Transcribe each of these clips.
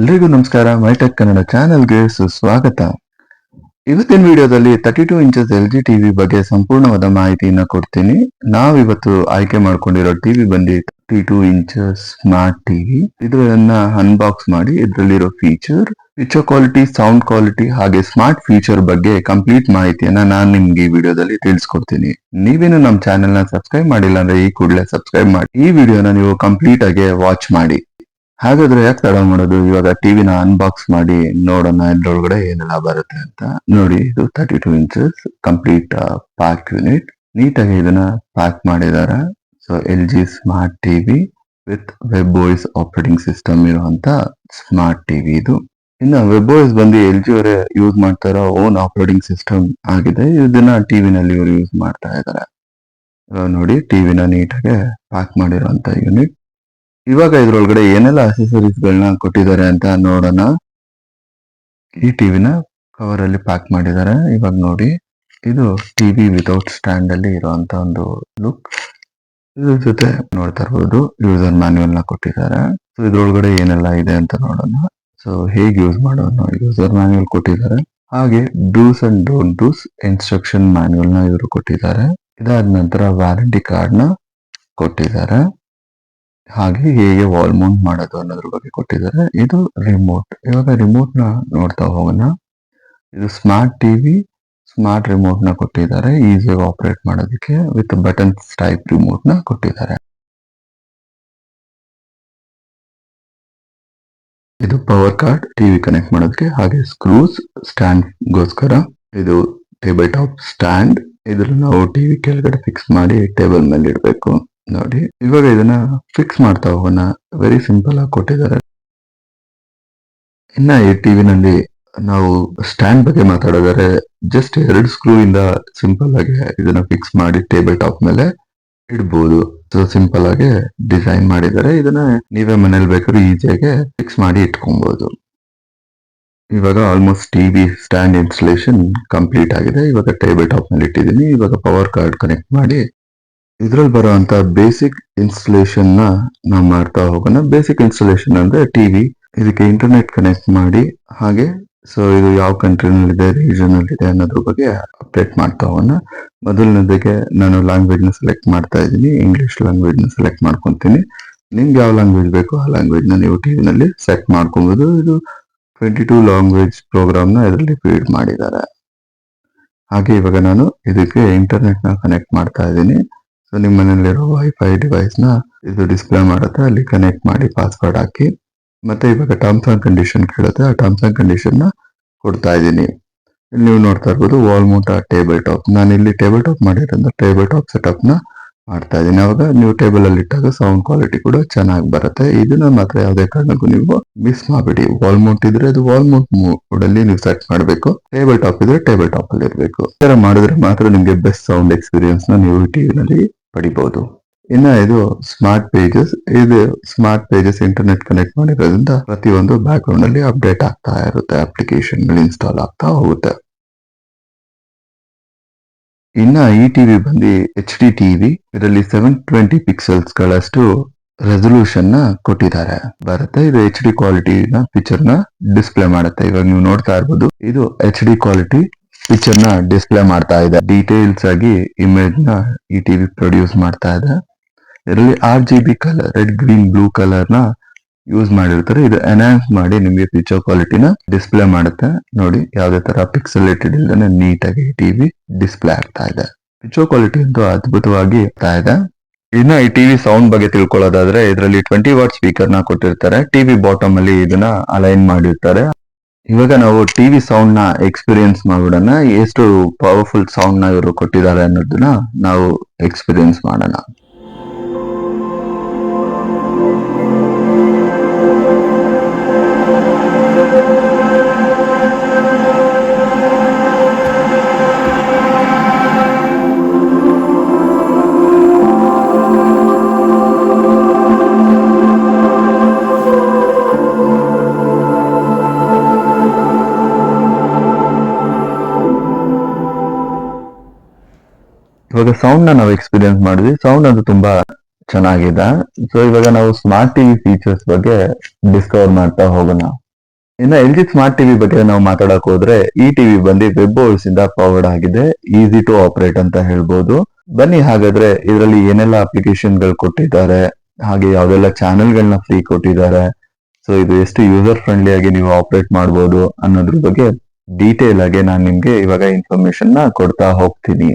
ಎಲ್ರಿಗೂ ನಮಸ್ಕಾರ, ಮೈಟೆಕ್ ಕನ್ನಡ ಚಾನೆಲ್ಗೆ ಸುಸ್ವಾಗತ. ಇವತ್ತಿನ ವಿಡಿಯೋದಲ್ಲಿ thirty two inches L G TV ಬಗ್ಗೆ ಸಂಪೂರ್ಣವಾದ ಮಾಹಿತಿಯನ್ನು ಕೊಡ್ತೀನಿ. ನಾವಿವತ್ತು ಆಯ್ಕೆ ಮಾಡ್ಕೊಂಡಿರೋ ಟಿವಿ ಬಂದು thirty two inches smart TV ಇದನ್ನ ಅನ್ಬಾಕ್ಸ್ ಮಾಡಿ, ಇದರಲ್ಲಿರೋ feature picture quality sound quality ಹಾಗೆ ಸ್ಮಾರ್ಟ್ ಫೀಚರ್ ಬಗ್ಗೆ ಕಂಪ್ಲೀಟ್ ಮಾಹಿತಿಯನ್ನ ನಾನು ನಿಮ್ಗೆ ಈ ವಿಡಿಯೋದಲ್ಲಿ ತಿಳಿಸ್ಕೊಡ್ತೀನಿ. ನೀವೇನು ನಮ್ಮ ಚಾನೆಲ್ನ ಸಬ್ಸ್ಕ್ರೈಬ್ ಮಾಡಿಲ್ಲ ಅಂದ್ರೆ ಈ ಕೂಡಲೇ ಸಬ್ಸ್ಕ್ರೈಬ್ ಮಾಡಿ. ಈ ವಿಡಿಯೋನ ನೀವು ಕಂಪ್ಲೀಟ್ ಆಗಿ ವಾಚ್ ಮಾಡಿ. ಹಾಗಾದ್ರೆ ಯಾಕೆ ತಡ ಮಾಡೋದು? ಇವಾಗ ಟಿವಿನ ಅನ್ಬಾಕ್ಸ್ ಮಾಡಿ ನೋಡೋಣ, ಇದ್ರೊಳಗಡೆ ಏನೆಲ್ಲ ಬರುತ್ತೆ ಅಂತ ನೋಡಿ, ಇದು thirty two inches complete pack unit ನೀಟಾಗಿ ಇದನ್ನ ಪ್ಯಾಕ್ ಮಾಡಿದ್ದಾರೆ so L G smart TV with web voice operating system ಇರುವಂತ ಸ್ಮಾರ್ಟ್ ಟಿವಿ ಇದು. ಇನ್ನು ವೆಬ್ ವಾಯ್ಸ್ ಬಂದು ಎಲ್ ಜಿ ಅವರೇ ಯೂಸ್ ಮಾಡ್ತಾ ಇರೋ ಓನ್ ಆಪರೇಟಿಂಗ್ ಸಿಸ್ಟಮ್ ಆಗಿದೆ. ಇದನ್ನ ಟಿವಿನಲ್ಲಿ ಇವರು ಯೂಸ್ ಮಾಡ್ತಾ ಇದ್ದಾರೆ ನೋಡಿ ಟಿವಿನ ನೀಟಾಗಿ ಪ್ಯಾಕ್ ಮಾಡಿರುವಂತ ಯೂನಿಟ್ ಇವಾಗ ಇದ್ರೊಳಗಡೆ ಏನೆಲ್ಲ ಅಸೆಸರೀಸ್ ಗಳನ್ನ ಕೊಟ್ಟಿದ್ದಾರೆ ಅಂತ ನೋಡೋಣ. ಈ ಟಿವಿನ ಕವರ್ ಅಲ್ಲಿ ಪ್ಯಾಕ್ ಮಾಡಿದ್ದಾರೆ. ಇವಾಗ ನೋಡಿ, ಇದು ಟಿವಿ ವಿತೌಟ್ ಸ್ಟ್ಯಾಂಡ್ ಅಲ್ಲಿ ಇರುವಂತ ಒಂದು ಲುಕ್ ಇದ್ರ ಜೊತೆ ನೋಡ್ತಾ ಇರ್ಬೋದು ಯೂಸರ್ ಮ್ಯಾನ್ಯಲ್ನ ಕೊಟ್ಟಿದ್ದಾರೆ. ಸೊ ಇದ್ರೊಳಗಡೆ ಏನೆಲ್ಲ ಇದೆ ಅಂತ ನೋಡೋಣ. ಸೊ ಹೇಗೆ ಯೂಸ್ ಮಾಡೋಣ ಯೂಸರ್ ಮ್ಯಾನ್ಯಲ್ ಕೊಟ್ಟಿದ್ದಾರೆ. ಹಾಗೆ dos and don't dos instruction ಮ್ಯಾನ್ಯಲ್ನ ಇವರು ಕೊಟ್ಟಿದ್ದಾರೆ. ಇದಾದ ನಂತರ ವ್ಯಾರಂಟಿ ಕಾರ್ಡ್ನ ಕೊಟ್ಟಿದ್ದಾರೆ. ಹಾಗೆ ಹೇಗೆ ವಾಲ್ ಮೌಂಟ್ ಮಾಡೋದು ಅನ್ನೋದ್ರ ಬಗ್ಗೆ ಕೊಟ್ಟಿದ್ದಾರೆ. ಇದು ರಿಮೋಟ್ ಇವಾಗ ರಿಮೋಟ್ನ ನೋಡ್ತಾ ಹೋಗೋಣ. ಇದು ಸ್ಮಾರ್ಟ್ ಟಿವಿ ಸ್ಮಾರ್ಟ್ ರಿಮೋಟ್ನ ಕೊಟ್ಟಿದ್ದಾರೆ. ಈಸಿಯಾಗಿ ಆಪರೇಟ್ ಮಾಡೋದಕ್ಕೆ ವಿತ್ ಬಟನ್ಸ್ ಟೈಪ್ ರಿಮೋಟ್ನ ಕೊಟ್ಟಿದ್ದಾರೆ. ಇದು ಪವರ್ ಕಾರ್ಡ್ ಟಿವಿ ಕನೆಕ್ಟ್ ಮಾಡೋದಕ್ಕೆ ಹಾಗೆ ಸ್ಕ್ರೂಸ್ ಸ್ಟ್ಯಾಂಡ್ ಗೋಸ್ಕರ. ಇದು ಟೇಬಲ್ ಟಾಪ್ ಸ್ಟ್ಯಾಂಡ್ ಇದ್ರ ನಾವು ಟಿವಿ ಕೆಳಗಡೆ ಫಿಕ್ಸ್ ಮಾಡಿ ಟೇಬಲ್ ಮೇಲೆ ಇಡಬೇಕು ನೋಡಿ, ಇವಾಗ ಇದನ್ನ ಫಿಕ್ಸ್ ಮಾಡ್ತಾ ಹೋಗೋಣ. ವೆರಿ ಸಿಂಪಲ್ ಆಗಿ ಕೊಟ್ಟಿದ್ದಾರೆ. ಇನ್ನ ಈ ಟಿವಿನಲ್ಲಿ ನಾವು ಸ್ಟ್ಯಾಂಡ್ ಬಗ್ಗೆ ಮಾತಾಡಿದರೆ ಜಸ್ಟ್ ಎರಡು ಸ್ಕ್ರೂ ಇಂದ ಸಿಂಪಲ್ ಆಗಿ ಇದನ್ನ ಫಿಕ್ಸ್ ಮಾಡಿ ಟೇಬಲ್ ಟಾಪ್ ಮೇಲೆ ಇಡ್ಬೋದು. ಸೊ ಸಿಂಪಲ್ ಆಗಿ ಡಿಸೈನ್ ಮಾಡಿದ್ದಾರೆ ಇದನ್ನ ನೀವೇ ಮನೇಲಿ ಬೇಕಾದ್ರೂ ಈಸಿಯಾಗಿ ಫಿಕ್ಸ್ ಮಾಡಿ ಇಟ್ಕೊಬಹುದು ಇವಾಗ almost TV stand installation complete ಆಗಿದೆ. ಇವಾಗ ಟೇಬಲ್ ಟಾಪ್ ಮೇಲೆ ಇಟ್ಟಿದ್ದೀನಿ. ಇವಾಗ ಪವರ್ ಕಾರ್ಡ್ ಕನೆಕ್ಟ್ ಮಾಡಿ ಇದ್ರಲ್ಲಿ ಬರುವಂತ ಬೇಸಿಕ್ ಇನ್ಸ್ಟಲೇಷನ್ನ ನಾವು ಮಾಡ್ತಾ ಹೋಗೋಣ. ಬೇಸಿಕ್ ಇನ್ಸ್ಟಾಲೇಷನ್ ಅಂದ್ರೆ ಟಿವಿ ಇದಕ್ಕೆ ಇಂಟರ್ನೆಟ್ ಕನೆಕ್ಟ್ ಮಾಡಿ, ಹಾಗೆ ಸೊ ಇದು ಯಾವ ಕಂಟ್ರಿನಲ್ಲಿ ಇದೆ ರೀಜನ್ ಅಲ್ಲಿ ಇದೆ ಅನ್ನೋದ್ರ ಬಗ್ಗೆ ಅಪ್ಡೇಟ್ ಮಾಡ್ತಾ ಹೋಗೋಣ. ಮೊದಲನೇದಕ್ಕೆ ನಾನು ಲ್ಯಾಂಗ್ವೇಜ್ನ ಸೆಲೆಕ್ಟ್ ಮಾಡ್ತಾ ಇದ್ದೀನಿ. ಇಂಗ್ಲಿಷ್ ಲ್ಯಾಂಗ್ವೇಜ್ನ ಸೆಲೆಕ್ಟ್ ಮಾಡ್ಕೊತೀನಿ. ನಿಮ್ಗೆ ಯಾವ ಲ್ಯಾಂಗ್ವೇಜ್ ಬೇಕೋ ಆ ಲ್ಯಾಂಗ್ವೇಜ್ನ ನೀವು ಟಿವಿನಲ್ಲಿ ಸೆಲೆಕ್ಟ್ ಮಾಡ್ಕೊಬಹುದು ಇದು ಟ್ವೆಂಟಿ ಟೂ ಲ್ಯಾಂಗ್ವೇಜ್ ಪ್ರೋಗ್ರಾಮ್ನ ಇದರಲ್ಲಿ ಫೀಡ್ ಮಾಡಿದ್ದಾರೆ. ಹಾಗೆ ಇವಾಗ ನಾನು ಇದಕ್ಕೆ ಇಂಟರ್ನೆಟ್ನ ಕನೆಕ್ಟ್ ಮಾಡ್ತಾ ಇದ್ದೀನಿ. ಸೊ ನಿಮ್ಮ ಮನೆಯಲ್ಲಿರೋ ವೈಫೈ ಡಿವೈಸ್ನ ಇದು ಡಿಸ್ಪ್ಲೇ ಮಾಡುತ್ತೆ. ಅಲ್ಲಿ ಕನೆಕ್ಟ್ ಮಾಡಿ ಪಾಸ್ವರ್ಡ್ ಹಾಕಿ. ಮತ್ತೆ ಇವಾಗ ಟರ್ಮ್ಸ್ ಆ್ಯಂಡ್ ಕಂಡೀಷನ್ ಕೇಳುತ್ತೆ. ಆ ಟರ್ಮ್ಸ್ ಆ್ಯಂಡ್ ಕಂಡೀಷನ್ನ ಕೊಡ್ತಾ ಇದ್ದೀನಿ. ಇಲ್ಲಿ ನೀವು ನೋಡ್ತಾ ಇರ್ಬೋದು ಆ ಟೇಬಲ್ ಟಾಪ್ ನಾನು ಇಲ್ಲಿ ಟೇಬಲ್ ಟಾಪ್ ಮಾಡಿರೋದ್ರಿಂದ ಟೇಬಲ್ ಟಾಪ್ ಸೆಟಪ್ನ ಮಾಡ್ತಾ ಇದ್ದೀನಿ. ಅವಾಗ ನೀವು ಟೇಬಲ್ ಅಲ್ಲಿ ಇಟ್ಟಾಗ ಸೌಂಡ್ ಕ್ವಾಲಿಟಿ ಕೂಡ ಚೆನ್ನಾಗಿ ಬರುತ್ತೆ. ಇದನ್ನ ಮಾತ್ರ ಯಾವುದೇ ಕಾರಣಕ್ಕೂ ನೀವು ಮಿಸ್ ಮಾಡಬೇಡಿ. ವಾಲ್ ಮೌಂಟ್ ಇದ್ರೆ ಅದು ವಾಲ್ ಮೌಂಟ್ ಅಲ್ಲಿ ನೀವು ಸೆಟ್ ಮಾಡಬೇಕು. ಟೇಬಲ್ ಟಾಪ್ ಇದ್ರೆ ಟೇಬಲ್ ಟಾಪ್ ಅಲ್ಲಿ ಇರಬೇಕು. ಈ ಮಾಡಿದ್ರೆ ಮಾತ್ರ ನಿಮಗೆ ಬೆಸ್ಟ್ ಸೌಂಡ್ ಎಕ್ಸ್ಪೀರಿಯನ್ಸ್ನ ನೀವು ಟಿವಿನಲ್ಲಿ ಪಡಿಬಹುದು ಇನ್ನ ಇದು ಸ್ಮಾರ್ಟ್ ಪೇಜಸ್ ಇದು ಸ್ಮಾರ್ಟ್ ಪೇಜಸ್ ಇಂಟರ್ನೆಟ್ ಕನೆಕ್ಟ್ ಮಾಡಿರೋದ್ರಿಂದ ಪ್ರತಿಯೊಂದು ಬ್ಯಾಕ್ ಗ್ರೌಂಡ್ ಅಲ್ಲಿ ಅಪ್ಡೇಟ್ ಆಗ್ತಾ ಇರುತ್ತೆ ಅಪ್ಲಿಕೇಶನ್ ಇನ್ಸ್ಟಾಲ್ ಆಗ್ತಾ ಹೋಗುತ್ತೆ. ಇನ್ನ ಈ ಟಿವಿ ಬಂದು ಎಚ್ ಡಿ ಟಿವಿ ಇದರಲ್ಲಿ ಸೆವೆನ್ ಟ್ವೆಂಟಿ ಪಿಕ್ಸೆಲ್ಸ್ ಗಳಷ್ಟು ರೆಸೊಲ್ಯೂಷನ್ನ ಕೊಟ್ಟಿದ್ದಾರೆ. ಬರುತ್ತೆ, ಇದು ಎಚ್ ಡಿ ಕ್ವಾಲಿಟಿ ನ ಫೀಚರ್ನ ಡಿಸ್ಪ್ಲೇ ಮಾಡುತ್ತೆ. ಇವಾಗ ನೀವು ನೋಡ್ತಾ ಇರ್ಬೋದು, ಇದು ಎಚ್ ಡಿ ಕ್ವಾಲಿಟಿ ಪಿಕ್ಚರ್ನ ಡಿಸ್ಪ್ಲೇ ಮಾಡ್ತಾ ಇದೆ. ಡೀಟೇಲ್ಸ್ ಆಗಿ ಇಮೇಜ್ನ ಈ ಟಿವಿ ಪ್ರೊಡ್ಯೂಸ್ ಮಾಡ್ತಾ ಇದೆ. ಇದರಲ್ಲಿ R G B colour red green blue ಕಲರ್ನ ಯೂಸ್ ಮಾಡಿರ್ತಾರೆ. ಇದು ಎನ್ಹಾನ್ಸ್ ಮಾಡಿ ನಿಮಗೆ ಪಿಕ್ಚರ್ ಕ್ವಾಲಿಟಿನ ಡಿಸ್ಪ್ಲೇ ಮಾಡುತ್ತೆ. ನೋಡಿ, ಯಾವುದೇ ತರ ಪಿಕ್ಸಲೇಟೆಡ್ ಇಲ್ಲದೆ ನೀಟಾಗಿ ಟಿವಿ ಡಿಸ್ಪ್ಲೇ ಆಗ್ತಾ ಇದೆ. ಪಿಕ್ಚರ್ ಕ್ವಾಲಿಟಿ ಅಂತೂ ಅದ್ಭುತವಾಗಿ ಇರ್ತಾ ಇದೆ. ಇನ್ನ ಈ ಟಿವಿ ಸೌಂಡ್ ಬಗ್ಗೆ ತಿಳ್ಕೊಳ್ಳೋದಾದ್ರೆ, ಇದರಲ್ಲಿ ಟ್ವೆಂಟಿ ವಾಟ್ ಸ್ಪೀಕರ್ನ ಕೊಟ್ಟಿರ್ತಾರೆ. ಟಿವಿ ಬಾಟಮ್ ಅಲ್ಲಿ ಇದನ್ನ ಅಲೈನ್ ಮಾಡಿರ್ತಾರೆ. ಇವಾಗ ನಾವು ಟಿವಿ ಸೌಂಡ್ನ ಎಕ್ಸ್ಪೀರಿಯನ್ಸ್ ಮಾಡ್ಬಿಡೋಣ ಎಷ್ಟು ಪವರ್ಫುಲ್ ಸೌಂಡ್ನ ಇವರು ಕೊಟ್ಟಿದ್ದಾರೆ ಅನ್ನೋದನ್ನ ನಾವು ಎಕ್ಸ್ಪೀರಿಯನ್ಸ್ ಮಾಡೋಣ. ಇವಾಗ ಸೌಂಡ್ನ ನಾವು ಎಕ್ಸ್ಪೀರಿಯನ್ಸ್ ಮಾಡಿದ್ವಿ. ಸೌಂಡ್ ಅದು ತುಂಬಾ ಚೆನ್ನಾಗಿದೆ. ಸೊ ಇವಾಗ ನಾವು ಸ್ಮಾರ್ಟ್ ಟಿವಿ ಫೀಚರ್ಸ್ ಬಗ್ಗೆ ಡಿಸ್ಕವರ್ ಮಾಡ್ತಾ ಹೋಗೋಣ. ಇನ್ನು ಎಲ್ ಜಿ ಸ್ಮಾರ್ಟ್ ಟಿವಿ ಬಗ್ಗೆ ನಾವು ಮಾತಾಡಕ್ ಹೋದ್ರೆ ಈ ಟಿವಿ ಬಂದು ವೆಬ್ ಓಸ್ ಇಂದ ಪವರ್ಡ್ ಆಗಿದೆ. ಈಸಿ ಟು ಆಪರೇಟ್ ಅಂತ ಹೇಳ್ಬೋದು. ಬನ್ನಿ ಹಾಗಾದ್ರೆ ಇದರಲ್ಲಿ ಏನೆಲ್ಲ ಅಪ್ಲಿಕೇಶನ್ಗಳು ಕೊಟ್ಟಿದ್ದಾರೆ, ಹಾಗೆ ಯಾವ್ದೆಲ್ಲ ಚಾನೆಲ್ ಗಳನ್ನ ಫ್ರೀ ಕೊಟ್ಟಿದ್ದಾರೆ. ಸೊ ಇದು ಎಷ್ಟು ಯೂಸರ್ ಫ್ರೆಂಡ್ಲಿ ಆಗಿ ನೀವು ಆಪರೇಟ್ ಮಾಡ್ಬೋದು ಅನ್ನೋದ್ರ ಬಗ್ಗೆ ಡೀಟೇಲ್ ಆಗಿ ನಾನು ನಿಮ್ಗೆ ಇವಾಗ ಇನ್ಫಾರ್ಮೇಶನ್ನ ಕೊಡ್ತಾ ಹೋಗ್ತೀನಿ.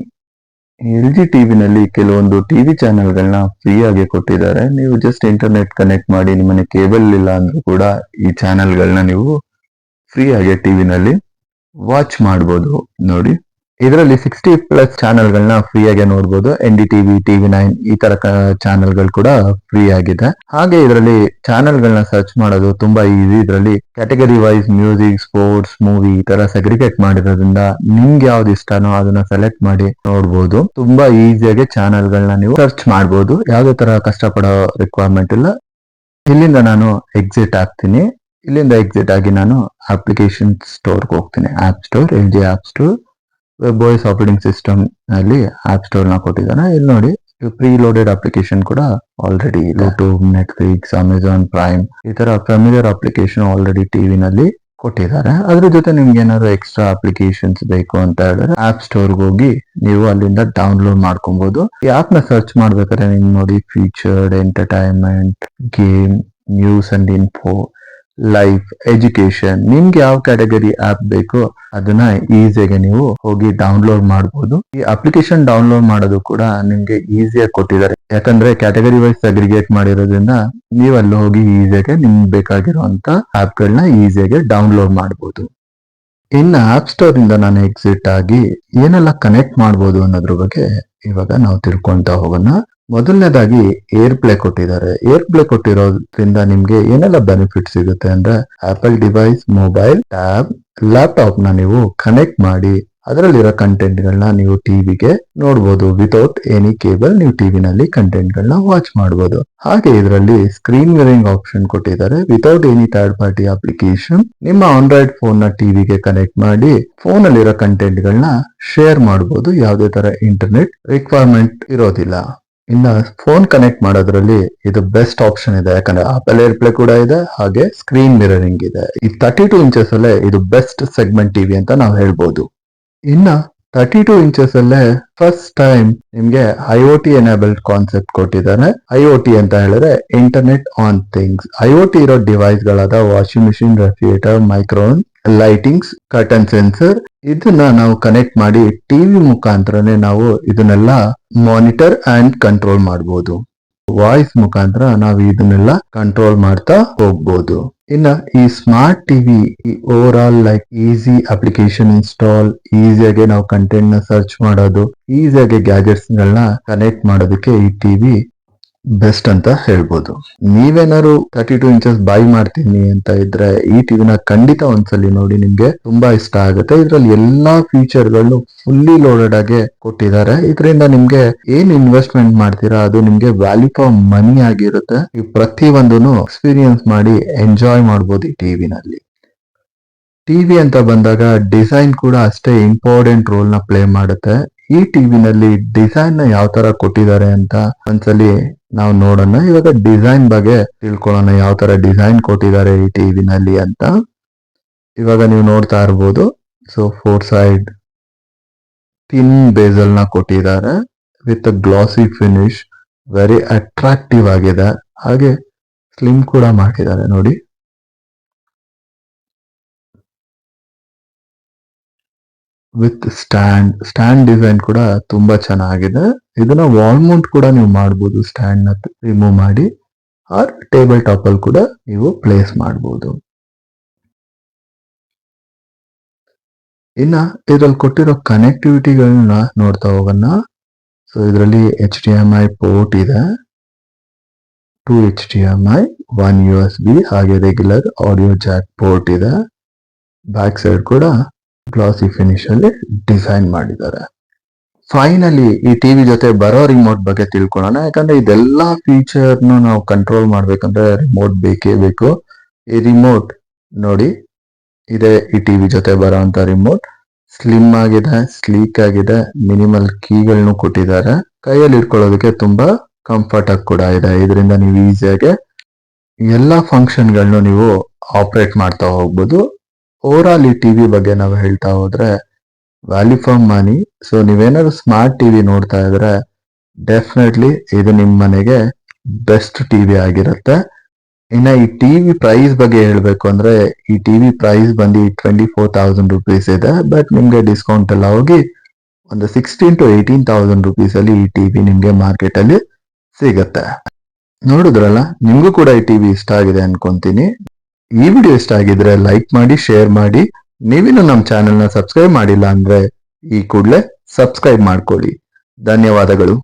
ಎಲ್ ಜಿ ಟಿವಿನಲ್ಲಿ ಕೆಲವೊಂದು ಟಿವಿ ಚಾನೆಲ್ಗಳನ್ನ ಫ್ರೀ ಆಗಿ ಕೊಟ್ಟಿದ್ದಾರೆ. ನೀವು ಜಸ್ಟ್ ಇಂಟರ್ನೆಟ್ ಕನೆಕ್ಟ್ ಮಾಡಿ ನಿಮ್ಮನೆ ಕೇಬಲ್ ಇಲ್ಲ ಅಂದ್ರೂ ಕೂಡ ಈ ಚಾನೆಲ್ಗಳನ್ನ ನೀವು ಫ್ರೀ ಆಗಿ ಟಿವಿನಲ್ಲಿ ವಾಚ್ ಮಾಡಬಹುದು ನೋಡಿ. ಇದರಲ್ಲಿ ಸಿಕ್ಸ್ಟಿ ಪ್ಲಸ್ ಚಾನೆಲ್ಗಳನ್ನ ಫ್ರೀ ಆಗಿ ನೋಡಬಹುದು N D TV TV nine ಈ ತರ ಚಾನೆಲ್ಗಳು ಕೂಡ ಫ್ರೀ ಆಗಿದೆ. ಹಾಗೆ ಇದರಲ್ಲಿ ಚಾನೆಲ್ಗಳನ್ನ ಸರ್ಚ್ ಮಾಡೋದು ತುಂಬಾ ಈಸಿ ಇದರಲ್ಲಿ category wise music sports movie ಈ ತರ ಸೆಗ್ರಿಗೇಟ್ ಮಾಡಿರೋದ್ರಿಂದ ನಿಮ್ಗೆ ಯಾವ್ದು ಇಷ್ಟನೋ ಅದನ್ನ ಸೆಲೆಕ್ಟ್ ಮಾಡಿ ನೋಡಬಹುದು ತುಂಬಾ ಈಸಿಯಾಗಿ ಚಾನೆಲ್ಗಳನ್ನ ನೀವು ಸರ್ಚ್ ಮಾಡಬಹುದು ಯಾವುದೇ ತರ ಕಷ್ಟಪಡೋ ರಿಕ್ವೈರ್ಮೆಂಟ್ ಇಲ್ಲ. ಇಲ್ಲಿಂದ ನಾನು ಎಕ್ಸಿಟ್ ಆಗ್ತೀನಿ. ಇಲ್ಲಿಂದ ಎಕ್ಸಿಟ್ ಆಗಿ ನಾನು ಅಪ್ಲಿಕೇಶನ್ ಸ್ಟೋರ್ಗೆ ಹೋಗ್ತೀನಿ. App store L G app store web OS operating system ಅಲ್ಲಿ ಆಪ್ ಸ್ಟೋರ್ನ ಕೊಟ್ಟಿದ್ದಾನೆ. ಇಲ್ಲಿ ನೋಡಿ ಪ್ರೀ ಲೋಡೆಡ್ ಅಪ್ಲಿಕೇಶನ್ ಕೂಡ already YouTube Netflix Amazon Prime ಈ ತರ ಫೆಮಿಲಿಯರ್ ಅಪ್ಲಿಕೇಶನ್ ಆಲ್ರೆಡಿ ಟಿವಿ ನಲ್ಲಿ ಕೊಟ್ಟಿದ್ದಾರೆ. ಅದ್ರ ಜೊತೆ ನಿಮ್ಗೆ ಏನಾದ್ರು ಎಕ್ಸ್ಟ್ರಾ ಅಪ್ಲಿಕೇಶನ್ಸ್ ಬೇಕು ಅಂತ ಹೇಳಿದ್ರೆ ಆಪ್ ಸ್ಟೋರ್ಗೆ ಹೋಗಿ ನೀವು ಅಲ್ಲಿಂದ ಡೌನ್ಲೋಡ್ ಮಾಡ್ಕೊಬಹುದು ಈ ಆಪ್ನ ಸರ್ಚ್ ಮಾಡ್ಬೇಕಾದ್ರೆ ನಿಮ್ಗೆ ನೋಡಿ featured entertainment game news and info life education ನಿಮ್ಗೆ ಯಾವ ಕ್ಯಾಟಗರಿ ಆಪ್ ಬೇಕೋ ಅದನ್ನ ಈಸಿಯಾಗಿ ನೀವು ಹೋಗಿ ಡೌನ್ಲೋಡ್ ಮಾಡಬಹುದು ಈ ಅಪ್ಲಿಕೇಶನ್ ಡೌನ್ಲೋಡ್ ಮಾಡೋದು ಕೂಡ ನಿಮ್ಗೆ ಈಸಿಯಾಗಿ ಕೊಟ್ಟಿದ್ದಾರೆ. ಯಾಕಂದ್ರೆ ಕ್ಯಾಟಗರಿ ವೈಸ್ ಅಗ್ರಿಗೇಟ್ ಮಾಡಿರೋದ್ರಿಂದ ನೀವು ಅಲ್ಲಿ ಹೋಗಿ ಈಸಿಯಾಗಿ ನಿಮ್ಗೆ ಬೇಕಾಗಿರುವಂತ ಆಪ್ ಗಳನ್ನ ಈಸಿಯಾಗಿ ಡೌನ್ಲೋಡ್ ಮಾಡಬಹುದು ಇನ್ನು ಆಪ್ ಸ್ಟೋರ್ ಇಂದ ನಾನು ಎಕ್ಸಿಟ್ ಆಗಿ ಏನೆಲ್ಲ ಕನೆಕ್ಟ್ ಮಾಡಬಹುದು ಅನ್ನೋದ್ರ ಬಗ್ಗೆ ಇವಾಗ ನಾವು ತಿಳ್ಕೊಂತ ಹೋಗೋಣ. ಮೊದಲನೇದಾಗಿ ಏರ್ ಪ್ಲೇ ಕೊಟ್ಟಿದ್ದಾರೆ. ಏರ್ ಪ್ಲೇ ಕೊಟ್ಟಿರೋದ್ರಿಂದ ನಿಮ್ಗೆ ಏನೆಲ್ಲ ಬೆನಿಫಿಟ್ ಸಿಗುತ್ತೆ ಅಂದ್ರೆ ಆಪಲ್ ಡಿವೈಸ್ ಮೊಬೈಲ್ ಟ್ಯಾಬ್ ಲ್ಯಾಪ್ಟಾಪ್ನ ನೀವು ಕನೆಕ್ಟ್ ಮಾಡಿ ಅದರಲ್ಲಿರೋ ಕಂಟೆಂಟ್ ಗಳನ್ನ ನೀವು ಟಿವಿಗೆ ನೋಡಬಹುದು ವಿತೌಟ್ ಎನಿ ಕೇಬಲ್ ನೀವು ಟಿವಿನಲ್ಲಿ ಕಂಟೆಂಟ್ ಗಳನ್ನ ವಾಚ್ ಮಾಡಬಹುದು ಹಾಗೆ ಇದರಲ್ಲಿ ಸ್ಕ್ರೀನ್ ವೇರಿಂಗ್ ಆಪ್ಷನ್ ಕೊಟ್ಟಿದ್ದಾರೆ. Without any third party application ನಿಮ್ಮ ಆಂಡ್ರಾಯ್ಡ್ ಫೋನ್ನ ಟಿವಿಗೆ ಕನೆಕ್ಟ್ ಮಾಡಿ ಫೋನ್ ಅಲ್ಲಿರೋ ಕಂಟೆಂಟ್ ಗಳನ್ನ ಶೇರ್ ಮಾಡಬಹುದು ಯಾವುದೇ ತರ ಇಂಟರ್ನೆಟ್ ರಿಕ್ವೈರ್ಮೆಂಟ್ ಇರೋದಿಲ್ಲ. ಇನ್ನ ಫೋನ್ ಕನೆಕ್ಟ್ ಮಾಡೋದ್ರಲ್ಲಿ ಇದು ಬೆಸ್ಟ್ ಆಪ್ಷನ್ ಇದೆ. ಯಾಕಂದ್ರೆ ಆಪಲ್ ಏರ್ ಪ್ಲೇ ಕೂಡ ಇದೆ, ಹಾಗೆ ಸ್ಕ್ರೀನ್ ಮಿರರಿಂಗ್ ಇದೆ. ಈ ತರ್ಟಿ ಟೂ ಇಂಚಸ್ ಅಲ್ಲೇ ಇದು ಬೆಸ್ಟ್ ಸೆಗ್ಮೆಂಟ್ ಟಿವಿ ಅಂತ ನಾವು ಹೇಳ್ಬೋದು. ಇನ್ನ ತರ್ಟಿ ಟೂ ಇಂಚಸ್ ಅಲ್ಲೇ ಫಸ್ಟ್ ಟೈಮ್ ನಿಮ್ಗೆ I O T enabled concept ಕೊಟ್ಟಿದ್ದಾರೆ ಐ ಒ ಟಿ ಅಂತ ಹೇಳಿದ್ರೆ internet on things I O T ಇರೋ ಡಿವೈಸ್ ಗಳಾದ washing machine refrigerator micron lightings curtain sensor ಇದನ್ನ ನಾವು ಕನೆಕ್ಟ್ ಮಾಡಿ ಟಿವಿ ಮುಖಾಂತರನೇ ನಾವು ಇದನ್ನೆಲ್ಲ ಮಾನಿಟರ್ ಅಂಡ್ ಕಂಟ್ರೋಲ್ ಮಾಡಬಹುದು ವಾಯ್ಸ್ ಮುಖಾಂತರ ನಾವು ಇದನ್ನೆಲ್ಲ ಕಂಟ್ರೋಲ್ ಮಾಡ್ತಾ ಹೋಗ್ಬೋದು. ಇನ್ನ ಈ smart TV overall like easy application install ಈಸಿಯಾಗಿ ನಾವು ಕಂಟೆಂಟ್ನ ಸರ್ಚ್ ಮಾಡೋದು ಈಸಿಯಾಗಿ ಗ್ಯಾಜೆಟ್ಸ್ ಗಳನ್ನ ಕನೆಕ್ಟ್ ಮಾಡೋದಕ್ಕೆ ಈ ಟಿವಿ ಬೆಸ್ಟ್ ಅಂತ ಹೇಳ್ಬೋದು. ನೀವೇನಾರು ತರ್ಟಿ ಟೂ ಇಂಚಸ್ ಬೈ ಮಾಡ್ತೀನಿ ಅಂತ ಇದ್ರೆ ಈ ಟಿವಿನ ಖಂಡಿತ ಒಂದ್ಸಲಿ ನೋಡಿ ನಿಮ್ಗೆ ತುಂಬಾ ಇಷ್ಟ ಆಗುತ್ತೆ. ಇದ್ರಲ್ಲಿ ಎಲ್ಲಾ ಫೀಚರ್ಗಳು ಫುಲ್ಲಿ ಲೋಡೆಡ್ ಆಗಿ ಕೊಟ್ಟಿದ್ದಾರೆ. ಇದರಿಂದ ನಿಮ್ಗೆ ಏನ್ ಇನ್ವೆಸ್ಟ್ಮೆಂಟ್ ಮಾಡ್ತೀರಾ ಅದು ನಿಮ್ಗೆ ವ್ಯಾಲ್ಯೂ ಫಾರ್ ಮನಿ ಆಗಿರುತ್ತೆ. ಈ ಪ್ರತಿ ಒಂದನ್ನು ಎಕ್ಸ್ಪೀರಿಯನ್ಸ್ ಮಾಡಿ ಎಂಜಾಯ್ ಮಾಡ್ಬೋದು ಈ ಟಿವಿನಲ್ಲಿ ಟಿವಿ ಅಂತ ಬಂದಾಗ ಡಿಸೈನ್ ಕೂಡ ಅಷ್ಟೇ ಇಂಪಾರ್ಟೆಂಟ್ ರೋಲ್ನ ಪ್ಲೇ ಮಾಡುತ್ತೆ. ಈ ಟಿವಿನಲ್ಲಿ ಡಿಸೈನ್ನ ಯಾವ ತರ ಕೊಟ್ಟಿದ್ದಾರೆ ಅಂತ ಒಂದ್ಸಲಿ ನಾವು ನೋಡೋಣ. ಇವಾಗ ಡಿಸೈನ್ ಬಗ್ಗೆ ತಿಳ್ಕೊಳ್ಳೋಣ. ಯಾವ ತರ ಡಿಸೈನ್ ಕೊಟ್ಟಿದ್ದಾರೆ ಈ ಟಿವಿನಲ್ಲಿ ಅಂತ. ಇವಾಗ ನೀವು ನೋಡ್ತಾ ಇರ್ಬೋದು. ಸೊ ಫೋರ್ ಸೈಡ್ ಥಿನ್ ಬೇಸಲ್ನ ಕೊಟ್ಟಿದ್ದಾರೆ with glossy finish very attractive ಆಗಿದೆ. ಹಾಗೆ ಸ್ಲಿಮ್ ಕೂಡ ಮಾಡಿದ್ದಾರೆ ನೋಡಿ. ವಿತ್ ಸ್ಟ್ಯಾಂಡ್ ಸ್ಟ್ಯಾಂಡ್ ಡಿಸೈನ್ ಕೂಡ ತುಂಬಾ ಚೆನ್ನಾಗಿದೆ. ಇದನ್ನ ವಾಲ್ ಮೌಂಟ್ ಕೂಡ ನೀವು ಮಾಡಬಹುದು ಸ್ಟ್ಯಾಂಡ್ನ ರಿಮೂವ್ ಮಾಡಿ ಆರ್ ಟೇಬಲ್ ಟಾಪ್ ಅಲ್ಲಿ ಕೂಡ ನೀವು ಪ್ಲೇಸ್ ಮಾಡಬಹುದು ಇನ್ನ ಇದ್ರಲ್ಲಿ ಕೊಟ್ಟಿರೋ ಕನೆಕ್ಟಿವಿಟಿಗಳನ್ನ ನೋಡ್ತಾ ಹೋಗೋಣ. ಸೊ ಇದರಲ್ಲಿ H D M I port ಇದೆ. Two H D M I one U S B ಹಾಗೆ ರೆಗ್ಯುಲರ್ ಆಡಿಯೋ ಜಾಕ್ ಪೋರ್ಟ್ ಇದೆ. ಬ್ಯಾಕ್ ಸೈಡ್ ಕೂಡ ಗ್ಲಾಸಿ ಫಿನಿಶ್ ಅಲ್ಲಿ ಡಿಸೈನ್ ಮಾಡಿದ್ದಾರೆ. ಫೈನಲಿ ಈ ಟಿವಿ ಜೊತೆ ಬರೋ ರಿಮೋಟ್ ಬಗ್ಗೆ ತಿಳ್ಕೊಳ್ಳೋಣ. ಯಾಕಂದ್ರೆ ಇದೆಲ್ಲಾ ಫೀಚರ್ ನಾವು ಕಂಟ್ರೋಲ್ ಮಾಡ್ಬೇಕಂದ್ರೆ ರಿಮೋಟ್ ಬೇಕೇ ಬೇಕು. ಈ ರಿಮೋಟ್ ನೋಡಿ, ಇದೆ ಈ ಟಿವಿ ಜೊತೆ ಬರೋಂತ ರಿಮೋಟ್ ಸ್ಲಿಮ್ ಆಗಿದೆ ಸ್ಲೀಕ್ ಆಗಿದೆ ಮಿನಿಮಲ್ ಕೀಗಳನ್ನು ಕೊಟ್ಟಿದ್ದಾರೆ. ಕೈಯಲ್ಲಿ ಇಟ್ಕೊಳ್ಳೋದಕ್ಕೆ ತುಂಬಾ ಕಂಫರ್ಟ್ ಆಗಿ ಕೂಡ ಇದೆ. ಇದರಿಂದ ನೀವು ಈಸಿಯಾಗಿ ಎಲ್ಲ ಫಂಕ್ಷನ್ಗಳನ್ನು ನೀವು ಆಪರೇಟ್ ಮಾಡ್ತಾ ಹೋಗ್ಬೋದು. ಓವರ್ ಆಲ್ ಈ ಟಿವಿ ಬಗ್ಗೆ ನಾವು ಹೇಳ್ತಾ ಹೋದ್ರೆ ವ್ಯಾಲ್ಯೂ ಫಾರ್ ಮನಿ ಸೊ ನೀವೇನಾದ್ರು ಸ್ಮಾರ್ಟ್ ಟಿವಿ ನೋಡ್ತಾ ಇದ್ರೆ ಡೆಫಿನೆಟ್ಲಿ ಇದು ನಿಮ್ಮ ಮನೆಗೆ ಬೆಸ್ಟ್ ಟಿವಿ ಆಗಿರುತ್ತೆ. ಇನ್ನ ಈ ಟಿವಿ ಪ್ರೈಸ್ ಬಗ್ಗೆ ಹೇಳ್ಬೇಕು ಅಂದ್ರೆ, ಈ ಟಿವಿ ಪ್ರೈಸ್ ಬಂದು ಟ್ವೆಂಟಿ ಫೋರ್ ತೌಸಂಡ್ ರುಪೀಸ್ ಇದೆ. ಬಟ್ ನಿಮ್ಗೆ ಡಿಸ್ಕೌಂಟ್ ಎಲ್ಲ ಹೋಗಿ ಒಂದು sixteen to eighteen thousand rupees ಅಲ್ಲಿ ಈ ಟಿವಿ ನಿಮ್ಗೆ ಮಾರ್ಕೆಟ್ ಅಲ್ಲಿ ಸಿಗತ್ತೆ. ನೋಡಿದ್ರಲ್ಲ, ನಿಮ್ಗೂ ಕೂಡ ಈ ಟಿವಿ ಇಷ್ಟ ಆಗಿದೆ ಅನ್ಕೊಂತೀನಿ. ಈ ವಿಡಿಯೋ ಇಷ್ಟ ಆಗಿದ್ರೆ ಲೈಕ್ ಮಾಡಿ ಶೇರ್ ಮಾಡಿ. ನೀವಿನ್ನು ನಮ್ಮ ಚಾನೆಲ್ನ ಸಬ್ಸ್ಕ್ರೈಬ್ ಮಾಡಿಲ್ಲ ಅಂದ್ರೆ ಈ ಕೂಡಲೇ ಸಬ್ಸ್ಕ್ರೈಬ್ ಮಾಡ್ಕೊಳ್ಳಿ. ಧನ್ಯವಾದಗಳು.